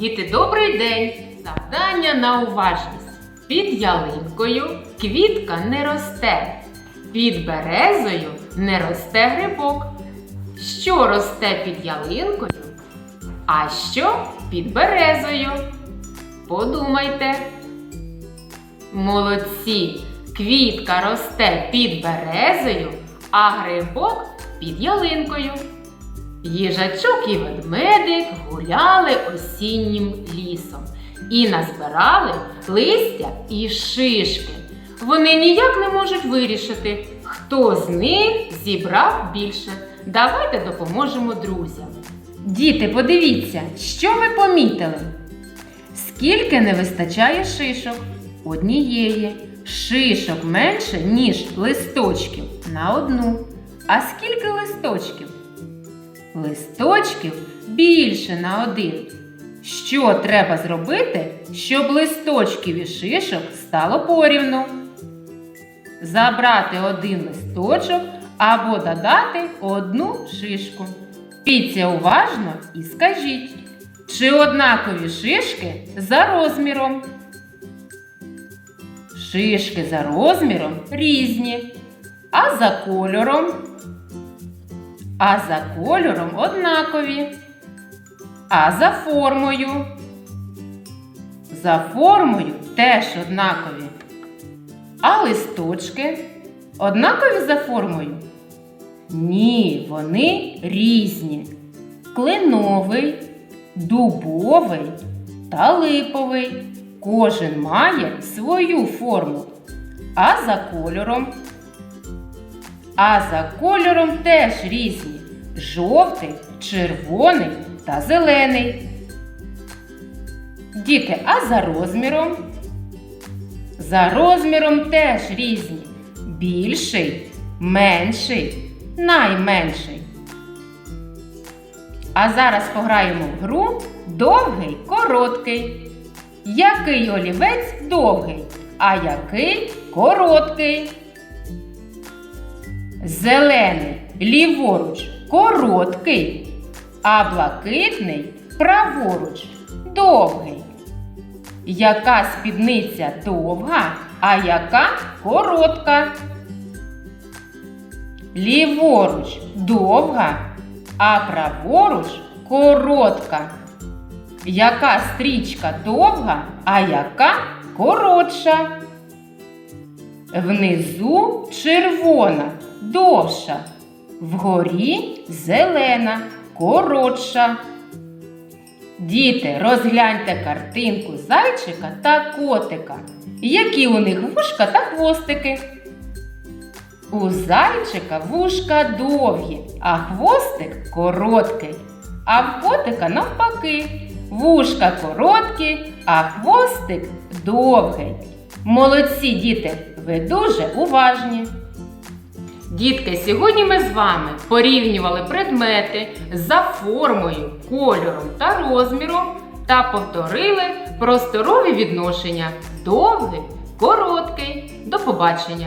Діти, добрий день! Завдання на уважність. Під ялинкою квітка не росте. Під березою не росте грибок. Що росте під ялинкою? А що під березою? Подумайте. Молодці! Квітка росте під березою, а грибок під ялинкою. Їжачок і ведмедик гуляли осіннім лісом і назбирали листя і шишки. Вони ніяк не можуть вирішити, хто з них зібрав більше. Давайте допоможемо друзям. Діти, подивіться, що ми помітили. Скільки не вистачає шишок? Однієї. Шишок менше, ніж листочків на одну. А скільки листочків? Листочків більше на один. Що треба зробити, щоб листочків і шишок стало порівну? Забрати один листочок або додати одну шишку. Дивіться уважно і скажіть, чи однакові шишки за розміром? Шишки за розміром різні, а за кольором а за кольором однакові. А за формою. За формою теж однакові. А листочки однакові за формою? Ні, вони різні. Клиновий, дубовий та липовий. Кожен має свою форму. А за кольором а за кольором теж різні жовтий, червоний та зелений. Діти, а за розміром? За розміром теж різні. Більший, менший, найменший. А зараз пограємо в гру довгий, короткий. Який олівець довгий, а який короткий? Зелений ліворуч короткий, а блакитний праворуч довгий. Яка спідниця довга, а яка коротка? Ліворуч довга, а праворуч коротка. Яка стрічка довга, а яка коротша? Внизу червона довша, вгорі зелена, коротша. Діти, розгляньте картинку зайчика та котика. Які у них вушка та хвостики? У зайчика вушка довгі, а хвостик короткий. А в котика навпаки. Вушка короткі, а хвостик довгий. Молодці діти, ви дуже уважні. Дітки, сьогодні ми з вами порівнювали предмети за формою, кольором та розміром та повторили просторові відношення довгий, короткий. До побачення!